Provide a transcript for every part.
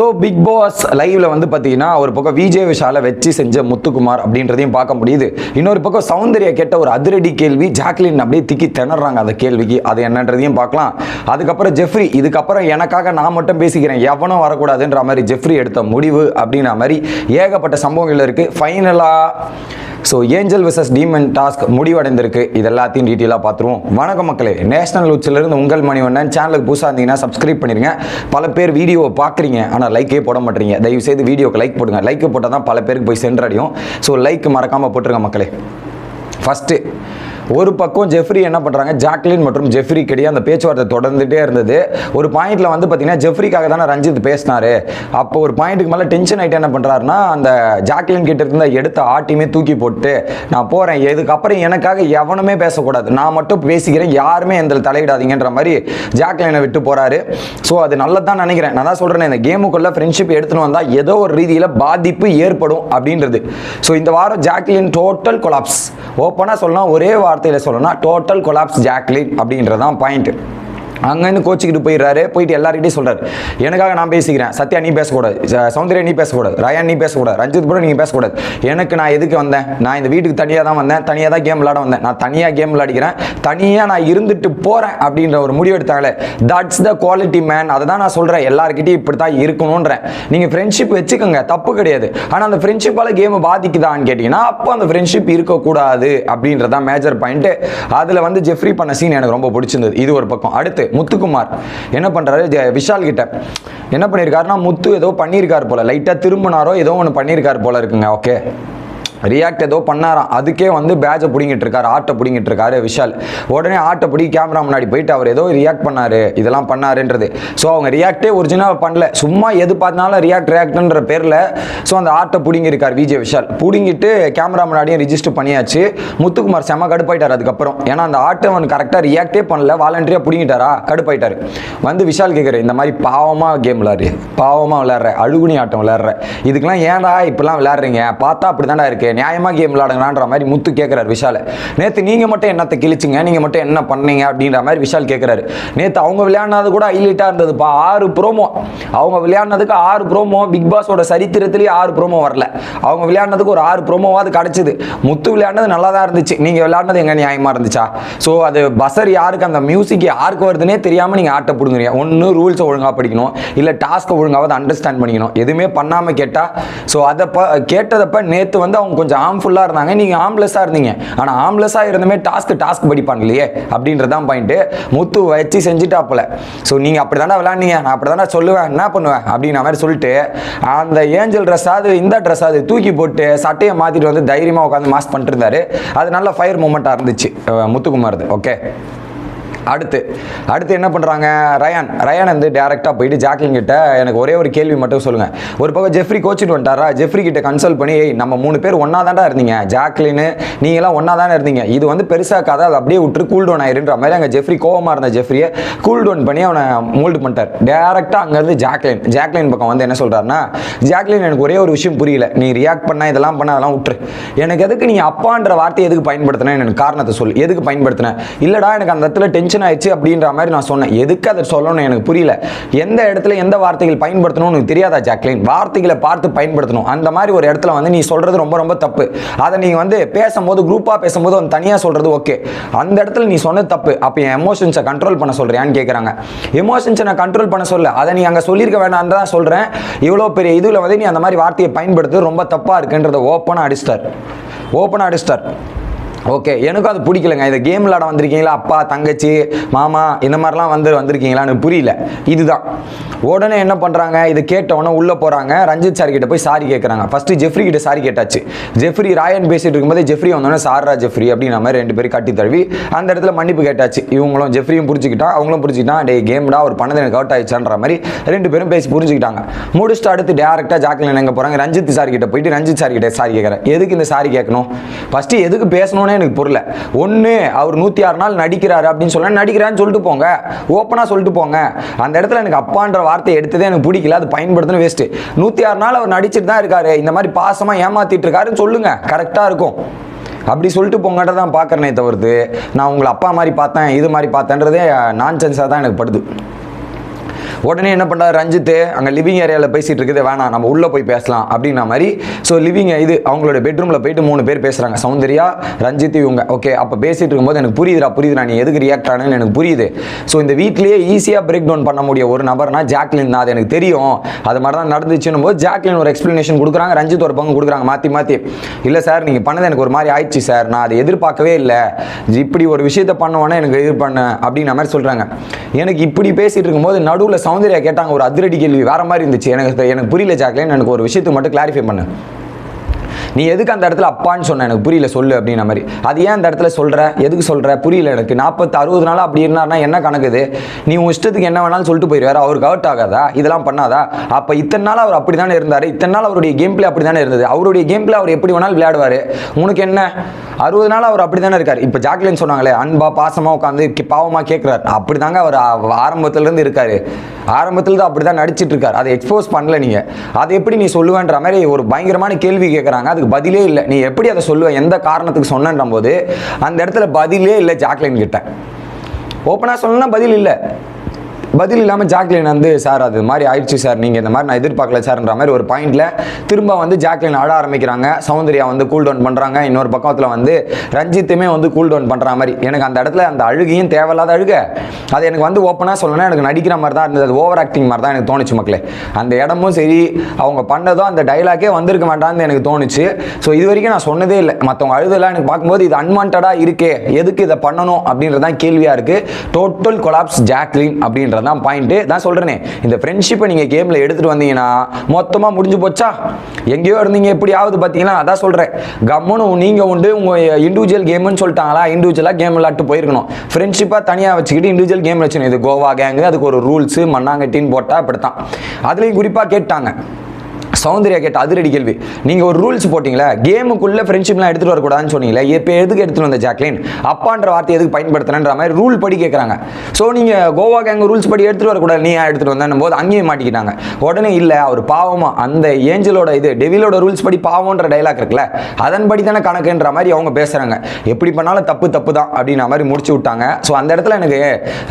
So big pass லைவ்ல வந்து பார்த்தீங்கன்னா ஒரு பக்கம் விஜய் விஷால வச்சு செஞ்ச முத்துக்குமார் அப்படின்றதையும் பார்க்க முடியுது. இன்னொரு பக்கம் சௌந்தர்யா கேட்ட ஒரு அதிரடி கேள்வி ஜாக்லின் அப்படியே திக்கி திணறாங்க அந்த கேள்விக்கு. அது என்னன்றதையும் பார்க்கலாம். அதுக்கப்புறம் ஜெஃப்ரி இதுக்கப்புறம் எனக்காக நான் மட்டும் பேசிக்கிறேன் எவனும் வரக்கூடாதுன்ற மாதிரி ஜெஃப்ரி எடுத்த முடிவு அப்படின்ற மாதிரி ஏகப்பட்ட சம்பவங்கள் இருக்கு. ஃபைனலாக so angel versus demon task முடிவடைந்திருக்கு. இது எல்லாத்தையும் டீட்டெயிலாக பார்த்துருவோம். வணக்கம் மக்களே. நேஷனல் உச்சிலிருந்து உங்கள் மணிவண்ணன். சேனலுக்கு புதுசாக இருந்தீங்கன்னா சப்ஸ்கிரைப் பண்ணிடுங்க பல பேர் வீடியோவை பார்க்குறீங்க. ஆனால் லைக்கே போட மாட்டீங்க. தயவு செய்து வீடியோக்கு லைக் போடுங்க. லைக் போட்டால் தான் பல பேருக்கு போய் சென்றடையும். ஸோ லைக் மறக்காமல் போட்டுருங்க மக்களே. ஃபஸ்ட்டு ஒரு பக்கம் ஜெஃப்ரி என்ன பண்ணுறாங்க ஜாக்லின் மற்றும் ஜெஃப்ரி கிடையே அந்த பேச்சுவார்த்தை தொடர்ந்துகிட்டே இருந்தது. ஒரு பாயிண்டில் வந்து பார்த்தீங்கன்னா ஜெஃப்ரிக்காக தானே ரஞ்சித் பேசினாரு. அப்போ ஒரு பாயிண்ட்டுக்கு மேலே டென்ஷன் ஆகிட்டு என்ன பண்ணுறாருன்னா அந்த ஜாக்லின் கிட்ட இருந்த எடுத்த ஆட்டியுமே தூக்கி போட்டு நான் போகிறேன் இதுக்கப்புறம் எனக்காக எவனுமே பேசக்கூடாது. நான் மட்டும் பேசிக்கிறேன். யாருமே எந்த தலையிடாதீங்கன்ற மாதிரி ஜாக்லினை விட்டு போகிறாரு ஸோ அது நல்லதான் நினைக்கிறேன். நான் தான் சொல்கிறேன் இந்த கேமுக்குள்ளே ஃப்ரெண்ட்ஷிப் எடுத்துன்னு வந்தால் ஏதோ ஒரு ரீதியில் பாதிப்பு ஏற்படும் அப்படின்றது. ஸோ இந்த வாரம் ஜாக்லின் டோட்டல் கொலாப்ஸ் ஓப்பனாக சொல்லலாம் ஒரே வார்த்தையில் சொல்லணும்னா டோட்டல் கொலாப்ஸ் ஜாக்லின் அப்படின்றதான் பாயிண்ட் அங்கேருந்து கோச்சிக்கிட்டு போயிடுறாரு. போயிட்டு எல்லார்கிட்டையும் சொல்கிறார் எனக்காக நான் பேசிக்கிறேன். சத்யா நீ பேசக்கூடாது. சௌந்தர்யா நீ பேசக்கூடாது. ராயா நீ பேசக்கூடாது. ரஞ்சித் கூட நீங்கள் பேசக்கூடாது. எனக்கு நான் எதுக்கு வந்தேன்? நான் இந்த வீட்டுக்கு தனியாக தான் வந்தேன். தனியாக தான் கேம் விளாட வந்தேன். நான் தனியாக கேம் விளாடிக்கிறேன். தனியாக நான் இருந்துட்டு போகிறேன் அப்படின்ற ஒரு முடிவு எடுத்தாங்களே. தட்ஸ் த குவாலிட்டி மேன் அதை தான் நான் சொல்கிறேன் எல்லாருக்கிட்டையும் இப்படி தான் இருக்கணுன்றேன். நீங்கள் ஃப்ரெண்ட்ஷிப் வச்சுக்கோங்க. தப்பு கிடையாது. ஆனால் அந்த ஃப்ரெண்ட்ஷிப்பால் கேம் பாதிக்குதான்னு கேட்டிங்கன்னா அப்போ அந்த ஃப்ரெண்ட்ஷிப் இருக்கக்கூடாது அப்படின்றதான் மேஜர் பாயிண்ட்டு அதில் வந்து ஜெஃப்ரி பண்ண சீன் எனக்கு ரொம்ப பிடிச்சிருந்தது. இது ஒரு பக்கம். அடுத்து முத்துக்குமார். என்ன பண்ணுறாரு விஷால் கிட்ட. என்ன பண்ணியிருக்காருன்னா முத்து ஏதோ பண்ணியிருக்காரு போல. லைட்டாக திரும்பினாரோ ஏதோ ஒன்று பண்ணியிருக்காரு போல இருக்குங்க ஓகே ரியாக்ட் ஏதோ பண்ணாராம். அதுக்கே வந்து பேஜை பிடிங்கிட்டு இருக்காரு ஆட்டை பிடிங்கிட்டு இருக்காரு விஷால். உடனே ஆட்டை பிடி கேமரா முன்னாடி போயிட்டு அவர் ஏதோ ரியாக்ட் பண்ணாரு. இதெல்லாம் பண்ணாருன்றது. ஸோ அவங்க ரியாக்டே ஒரிஜினல் பண்ணல. சும்மா எது பார்த்தாலும் ரியாக்ட் ரியாக்ட்ன்ற பேரில். ஸோ அந்த ஆட்டை பிடிங்கிருக்கார் விஜய் விஷால். பிடுங்கிட்டு கேமரா முன்னாடியும் ரிஜிஸ்டர் பண்ணியாச்சு. முத்துக்குமார் செம கடுப்பாயிட்டார் அதுக்கப்புறம். ஏன்னா அந்த ஆட்டை அவன் கரெக்டாக ரியாக்டே பண்ணல. வாலண்டரியாக பிடிங்கிட்டாரா? கடுப்பாயிட்டார். வந்து விஷால் கேட்குற இந்த மாதிரி பாவமாக கேம் விளாடு பாவமாக விளாட்ற அழுகுனி ஆட்டம் விளாட்ற இதுக்கெல்லாம் ஏன்டா இப்படிலாம் விளாட்றீங்க பார்த்தா அப்படி தான்டா இருக்கு. நியாயமாக கேம் விளாடுங்களான்ற மாதிரி முத்து கேட்குறாரு விஷால். நேற்று நீங்கள் மட்டும் என்னத்தை கிழிச்சிங்க நீங்கள் மட்டும் என்ன பண்ணீங்க அப்படின்ற மாதிரி விஷால் கேட்குறாரு நேற்று அவங்க விளையாடினது கூட ஹைலைட்டாக இருந்ததுப்பா. ஆறு ப்ரோமோ அவங்க விளையாடினதுக்கு ஆறு ப்ரோமோ பிக் பாஸோட சரித்திரத்திலேயே ஆறு ப்ரோமோ வரல. அவங்க விளையாடினதுக்கு ஒரு ஆறு ப்ரோமோவாது கிடச்சிது. முத்து விளையாடினது நல்லா தான் இருந்துச்சு. நீங்கள் விளையாடினது எங்கே நியாயமாக இருந்துச்சா? ஸோ அது பசர் யாருக்கு அந்த மியூசிக் யாருக்கு வருதுன்னே தெரியாமல் நீங்கள் ஆட்ட பிடுங்குறீங்க. ஒன்று ரூல்ஸை ஒழுங்காக படிக்கணும். இல்லை டாஸ்க்கை ஒழுங்காவது அண்டர்ஸ்டாண்ட் பண்ணிக்கணும். எதுவுமே பண்ணாமல் கேட்டால் ஸோ அதை ப கேட்டதப்ப நேற்று வந்து அவங்க கொஞ்சம் ஆம்ஃபுல்லாக இருந்தாங்க. நீங்கள் ஆம்லெஸ்ஸாக இருந்தீங்க. ஆனால் ஆம்லெஸ்ஸாக இருந்தமே டாஸ்க்கு டாஸ்க் படிப்பாங்க இல்லையே அப்படின்றதான் பாயிண்ட்டு முத்து வச்சு செஞ்சுட்டாப்புல. ஸோ நீங்கள் அப்படி தானே விளாண்டீங்க நான் அப்படி தானே சொல்லுவேன். என்ன பண்ணுவேன்? அப்படின்ற மாதிரி சொல்லிட்டு அந்த ஏஞ்சல் ட்ரெஸ் அது இந்த ட்ரெஸ் அது தூக்கி போட்டு சட்டையை மாற்றிட்டு வந்து தைரியமாக உட்காந்து மாஸ்க் பண்ணிட்டு இருந்தாரு. அது நல்ல ஃபயர் மூமெண்ட்டாக இருந்துச்சு முத்துக்குமார் முத்துக்குமார்து. ஓகே அடுத்து அடுத்து என்ன பண்ணுறாங்க ரயான் ரயான் வந்து டேரெக்டாக போயிட்டு ஜாக்லின் கிட்ட எனக்கு ஒரே ஒரு கேள்வி மட்டும் சொல்லுங்கள் ஒரு பக்கம் ஜெஃப்ரி கோச்சிட்டு வந்துட்டாரா? ஜெஃப்ரி கிட்ட கன்சல்ட் பண்ணி ஏய் நம்ம மூணு பேர் ஒன்றா தாண்டா இருந்தீங்க. ஜாக்லின் நீங்களாம் ஒன்றா தானே இருந்தீங்க. இது வந்து பெருசாக கதை. அதை அப்படியே விட்டு கூல் டவுன் ஆயிருன்ற மாதிரி அங்கே ஜெஃப்ரி கோவமாக இருந்த ஜெஃப்ரியை கூல் டவுன் பண்ணி அவனை மோல்டு பண்ணிட்டார். டேரெக்டாக அங்கேருந்து ஜாக்லின் ஜாக்லின் பக்கம் வந்து என்ன சொல்கிறாருன்னா ஜாக்லின் எனக்கு ஒரே ஒரு விஷயம் புரியல. நீ ரியாக்ட் பண்ண இதெல்லாம் பண்ண அதெல்லாம் விட்டுரு. எனக்கு எதுக்கு நீ அப்பான்ற வார்த்தையை எதுக்கு பயன்படுத்தின எனக்கு காரணத்தை சொல் எதுக்கு பயன்படுத்தின? இல்லைடா எனக்கு அந்த இடத்துல டென்ஷன் ஆயிடுச்சு அப்படின்ற மாதிரி நான் சொன்னேன். எதுக்கு அதை சொல்லணும் எனக்கு புரியல. எந்த இடத்துல எந்த வார்த்தைகள் பயன்படுத்தணும்னு உனக்கு தெரியாதா ஜாக்லின்? வார்த்தைகளை பார்த்து பயன்படுத்தணும். அந்த மாதிரி ஒரு இடத்துல வந்து நீ சொல்றது ரொம்ப ரொம்ப தப்பு. அதை நீங்க வந்து பேசும்போது குரூப்பா பேசும்போது வந்து தனியா சொல்றது ஓகே அந்த இடத்துல நீ சொன்னது தப்பு. அப்போ என் எமோஷன்ஸை கண்ட்ரோல் பண்ண சொல்றியான்னு கேட்குறாங்க எமோஷன்ஸை நான் கண்ட்ரோல் பண்ண சொல்ல அதை நீ அங்கே சொல்லியிருக்க வேண்டாம் தான் சொல்றேன். இவ்வளோ பெரிய இதில் வந்து நீ அந்த மாதிரி வார்த்தையை பயன்படுத்து ரொம்ப தப்பா இருக்குன்றத ஓப்பனாக அடிச்சிட்டார். ஓப்பனாக அடிச்சிட்டார். ஓகே எனக்கும் அது பிடிக்கலங்க. இந்த கேம் விளாட வந்திருக்கீங்களா? அப்பா தங்கச்சி மாமா இந்த மாதிரிலாம் வந்து வந்திருக்கீங்களான்னு புரியல. இதுதான். உடனே என்ன பண்ணுறாங்க இதை கேட்ட உடனே உள்ளே போகிறாங்க ரஞ்சித் சார் கிட்ட போய் சாரி கேட்குறாங்க ஃபஸ்ட்டு ஜெஃப்ரி கிட்ட சாரி கேட்டாச்சு. ஜெஃப்ரி ராயன் பேசிட்டு இருக்கும்போது ஜெஃப்ரி வந்தோடனே சாரா ஜெஃப்ரி அப்படின்ற மாதிரி ரெண்டு பேரும் கட்டி தழுவி அந்த இடத்துல மன்னிப்பு கேட்டாச்சு. இவங்களும் ஜெஃப்ரியும் புரிஞ்சுக்கிட்டா அவங்களும் புரிஞ்சுக்கிட்டான் டே கேம்டா ஒரு பணத்தை எனக்கு அவுட் ஆயிடுச்சான்ற மாதிரி ரெண்டு பேரும் பேசி புரிஞ்சுக்கிட்டாங்க. முடிச்சுட்டு அடுத்து டேரெக்டாக ஜாக்லின் எங்கே போகிறாங்க ரஞ்சித் சார் கிட்ட போயிட்டு ரஞ்சித் சார் கிட்ட சாரி கேட்குறேன் எதுக்கு இந்த சாரி கேட்கணும்? ஃபஸ்ட்டு எதுக்கு பேசணும்னே எனக்கு புரியல. ஒன்று அவர் நூற்றி ஆறு நாள் நடிக்கிறாரு அப்படின்னு சொன்னால் நடிக்கிறான்னு சொல்லிட்டு போங்க. ஓப்பனாக சொல்லிட்டு போங்க. அந்த இடத்துல எனக்கு அப்பான்ற வார்த்தை எடுத்ததே எனக்கு பிடிக்கல. அது பயன்படுத்தணும் வேஸ்ட்டு நூற்றி ஆறு நாள் அவர் நடிச்சிட்டு தான் இருக்காரு. இந்த மாதிரி பாசமாக ஏமாத்திட்டு இருக்காருன்னு சொல்லுங்க. கரெக்டாக இருக்கும். அப்படி சொல்லிட்டு போங்கன்ற தான் பார்க்குறேனே தவிர்த்து நான் உங்களை அப்பா மாதிரி பார்த்தேன் இது மாதிரி பார்த்தேன்றதே நான் சென்ஸாக தான் எனக்கு படுது. உடனே என்ன பண்ணுறாரு ரஞ்சித்து அங்கே லிவிங் ஏரியாவில் பேசிகிட்டு இருக்குது வேணாம் நம்ம உள்ளே போய் பேசலாம் அப்படின்ன மாதிரி. ஸோ லிவிங் இது அவங்களோட பெட்ரூமில் போயிட்டு மூணு பேர் பேசுகிறாங்க சௌந்தர்யா ரஞ்சித் இவங்க. ஓகே அப்போ பேசிகிட்டு இருக்கும்போது எனக்கு புரியுதுடா புரியுதுடா நீ எதுக்கு ரியாக்ட் ஆனேன்னு எனக்கு புரியுது. ஸோ இந்த வீட்லேயே ஈஸியாக பிரேக் டவுன் பண்ண முடிய ஒரு நபர்னா ஜாக்லின் தான் அது எனக்கு தெரியும். அது மாதிரி தான் நடந்துச்சுன்னும் போது ஜாக்லின் ஒரு எக்ஸ்ப்ளனேஷன் கொடுக்குறாங்க ரஞ்சித் ஒரு பங்கு கொடுக்குறாங்க மாற்றி மாற்றி இல்லை சார் நீங்கள் பண்ணது எனக்கு ஒரு மாதிரி ஆயிடுச்சு சார் நான் அதை எதிர்பார்க்கவே இல்லை. இப்படி ஒரு விஷயத்த பண்ணுவோன்னே எனக்கு இது பண்ண அப்படின்ற மாதிரி சொல்கிறாங்க எனக்கு இப்படி பேசிகிட்டு இருக்கும்போது நடுவில் சௌந்தர்யா கேட்டாங்க ஒரு அதிரடி கேள்வி. வேற மாதிரி இருந்துச்சு. எனக்கு எனக்கு புரியல ஜாக்லின் எனக்கு ஒரு விஷயத்தை மட்டும் கிளாரிஃபை பண்ணு. நீ எதுக்கு அந்த இடத்துல அப்பான்னு சொன்ன? எனக்கு புரியல சொல்லு அப்படின்ற மாதிரி. அது ஏன் அந்த இடத்துல சொல்கிற எதுக்கு சொல்கிற புரியல எனக்கு. நாற்பத்து அறுபது நாள் அப்படி இருந்தாருன்னா என்ன கணக்குது நீ உன் இஷ்டத்துக்கு என்ன வேணாலும் சொல்லிட்டு போயிடுவார் அவருக்கு அவுட் ஆகாதா? இதெல்லாம் பண்ணாதா? அப்போ இத்தனை நாள் அவர் அப்படி தானே இருந்தார்? இத்தனை நாள் அவருடைய கேம் பிளே அப்படி தானே இருந்தது? அவருடைய கேம் பிளே அவர் எப்படி வேணாலும் விளையாடுவார்? உனக்கு என்ன? அறுபது நாள் அவர் அப்படி தானே இருக்கார். இப்போ ஜாக்லின் சொன்னாங்களே அன்பா பாசமாக உட்காந்து பாவமாக கேட்குறாரு அப்படி தாங்க அவர் ஆரம்பத்துலேருந்து இருக்கார் இருக்காரு. ஆரம்பத்தில் தான் அப்படி தான் நடிச்சிட்டு இருக்கார். அதை எக்ஸ்போஸ் பண்ணல நீங்கள் அதை எப்படி நீ சொல்லுவேன்ற மாதிரி ஒரு பயங்கரமான கேள்வி கேட்குறாங்க அதுக்கு பதிலே இல்லை. நீ எப்படி அதை சொல்லுவேன் எந்த காரணத்துக்கு சொன்னன்ற போது அந்த இடத்துல பதிலே இல்லை ஜாக்லின் கிட்ட. ஓப்பனாக சொல்லணும்னா பதில் இல்லை. பதில் இல்லாமல் ஜாக்லின் வந்து சார் அது மாதிரி ஆயிடுச்சு சார். நீங்கள் இந்த மாதிரி நான் எதிர்பார்க்கல சார்ன்ற மாதிரி ஒரு பாயிண்டில் திரும்ப வந்து ஜாக்லின் ஆட ஆரம்பிக்கிறாங்க. சௌந்தர்யா வந்து கூல் டவுன் பண்ணுறாங்க இன்னொரு பக்கத்தில் வந்து ரஞ்சித்துமே வந்து கூல் டவுன் பண்ணுற மாதிரி. எனக்கு அந்த இடத்துல அந்த அழுகையும் தேவையில்லாத அழுக. அது எனக்கு வந்து ஓப்பனாக சொல்லணும்னா எனக்கு நடிக்கிற மாதிரி தான் இருந்தது. அது ஓவர் ஆக்டிங் மாதிரி தான் எனக்கு தோணுச்சு மக்களே. அந்த இடமும் சரி அவங்க பண்ணதும் அந்த டைலாக்கே வந்திருக்க மாட்டான்னு எனக்கு தோணுச்சு. ஸோ இது வரைக்கும் நான் சொன்னதே இல்லை. மற்றவங்க அழுதெல்லாம் எனக்கு பார்க்கும்போது இது அன்வான்டாக இருக்கே. எதுக்கு இதை பண்ணணும்? அப்படின்றதான் கேள்வியாக இருக்குது டோட்டல் கொலாப்ஸ் ஜாக்லின் அப்படின்றது தான் பாயிண்ட்டு தான் சொல்கிறேனே இந்த ஃப்ரெண்ட்ஷிப்பை நீங்கள் கேமில் எடுத்துகிட்டு வந்தீங்கன்னா மொத்தமாக முடிஞ்சு போச்சா? எங்கேயோ இருந்தீங்க எப்படியாவது பார்த்தீங்கன்னா அதான் சொல்கிறேன் கம்முன்னு நீங்கள் உண்டு உங்கள் இண்டிவிஜுவல் கேம்னு சொல்லிட்டாங்களா இண்டிவிஜுவலாக கேம் விளாட்டு போயிருக்கணும். ஃப்ரெண்ட்ஷிப்பாக தனியாக வச்சுக்கிட்டு இண்டிவிஜுவல் கேம் வச்சுக்கணும். இது கோவா கேங்கு அதுக்கு ஒரு ரூல்ஸு மண்ணாங்கட்டின்னு போட்டால் அப்படித்தான். அதுலேயும் குறிப்பாக கேட்டாங்க. சௌந்தர்யா கேட்ட அதிரடி கேள்வி. நீங்கள் ஒரு ரூல்ஸ் போட்டிங்களே கேமுக்குள்ளே ஃப்ரெண்ட்ஷிப்லாம் எடுத்துகிட்டு வரக்கூடாதுன்னு சொன்னீங்களே இப்போ எதுக்கு எடுத்துகிட்டு வந்த ஜாக்லின்? அப்பான்ற வார்த்தை எதுக்கு பயன்படுத்தினன்ற மாதிரி ரூல் படி கேட்குறாங்க ஸோ நீங்கள் கோவா கேங்க ரூல்ஸ் படி எடுத்துகிட்டு வரக்கூடாது நீ எடுத்துகிட்டு வந்தேன் போது அங்கேயும் மாட்டிக்கிட்டாங்க. உடனே இல்லை அவர் பாவமா அந்த ஏஞ்சலோட இது டெவிலோட ரூல்ஸ் படி பாவம்ன்ற டைலாக் இருக்குல்ல அதன்படி தானே கணக்குன்ற மாதிரி அவங்க பேசுகிறாங்க எப்படி பண்ணாலும் தப்பு தப்பு தான் அப்படின்ற மாதிரி முடிச்சு விட்டாங்க. ஸோ அந்த இடத்துல எனக்கு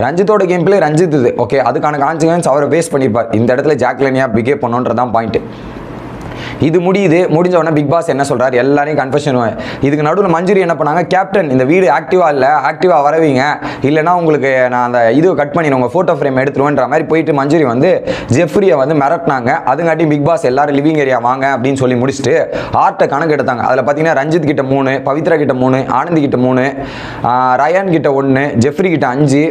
ரஞ்சித்தோட கேம் பிளே ரஞ்சித் இது ஓகே அதுக்கான கான்சிக்வன்ஸ் அவரை பேஸ் பண்ணியிருப்பார் இந்த இடத்துல ஜாக்லினியா பிகேவ் பண்ணுன்றதான் பாயிண்ட்டு இது முடியுது முடிஞ்ச உடனே பிக் பாஸ் என்ன சொல்றாரு? எல்லாரையும் கன்ஃபெஷன் இதுக்கு நடுவில் மஞ்சுரி என்ன பண்ணாங்க? கேப்டன் இந்த வீடு ஆக்டிவா இல்லை ஆக்டிவா வரவீங்க. இல்லைன்னா உங்களுக்கு நான் அந்த இது கட் பண்ணி உங்க ஃபோட்டோ ஃப்ரேம் எடுத்துருவேன்ற மாதிரி போயிட்டு மஞ்சுரி வந்து ஜெஃப்ரியை வந்து மிரட்டினாங்க. அதுங்காட்டி பிக் பாஸ் எல்லாரும் லிவிங் ஏரியா வாங்க அப்படின்னு சொல்லி முடிச்சுட்டு ஆர்ட்டை கணக்கு எடுத்தாங்க. அதில் பார்த்தீங்கன்னா ரஞ்சித் கிட்ட மூணு பவித்ரா கிட்ட மூணு ஆனந்தி கிட்ட மூணு ரயான் கிட்ட ஒன்று ஜெஃப்ரி கிட்ட அஞ்சு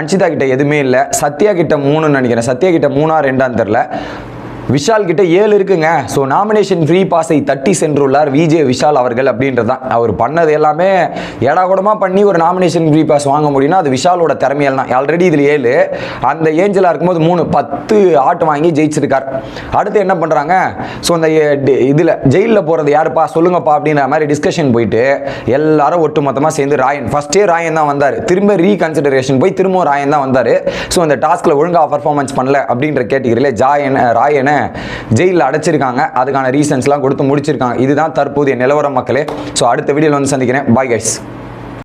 அன்ஷிதா கிட்ட எதுவுமே இல்லை சத்யா கிட்ட மூணுன்னு நினைக்கிறேன். சத்யா கிட்ட மூணா ரெண்டான்னு தெரில விஷால் கிட்ட ஏழு இருக்குங்க. ஸோ நாமினேஷன் ஃப்ரீ பாஸை தட்டி சென்றுள்ளார் விஜே விஷால் அவர்கள் அப்படின்றது தான் அவர் பண்ணது எல்லாமே ஏடாகூடமாக பண்ணி ஒரு நாமினேஷன் ஃப்ரீ பாஸ் வாங்க முடியும்னா அது விஷாலோட திறமையால் தான். ஆல்ரெடி இதில் ஏழு. அந்த ஏஞ்சலாக இருக்கும்போது மூணு பத்து ஆட்டு வாங்கி ஜெயிச்சிருக்கார். அடுத்து என்ன பண்ணுறாங்க ஸோ அந்த இதில் ஜெயிலில் போகிறது யாருப்பா? சொல்லுங்கப்பா அப்படின்ற மாதிரி டிஸ்கஷன் போயிட்டு எல்லாரும் ஒட்டுமொத்தமாக சேர்ந்து ராயன் ஃபஸ்ட்டே ராயன் தான் வந்தார். திரும்ப ரீகன்சிடரேஷன் போய் திரும்பவும் ராயன் தான் வந்தார். ஸோ அந்த டாஸ்கில் ஒழுங்காக பர்ஃபார்மன்ஸ் பண்ணல அப்படின்ற கேட்டகிரியில் ஜாயன் ராயனை ஜெயிலில் அடைச்சிருக்காங்க. அதுக்கான ரீசன்ஸ்லாம் கொடுத்து முடிச்சிருக்காங்க. இதுதான் தற்போதைய நிலவரம் மக்களே. ஸோ அடுத்த வீடியோவில் வந்து சந்திக்கிறேன். Bye guys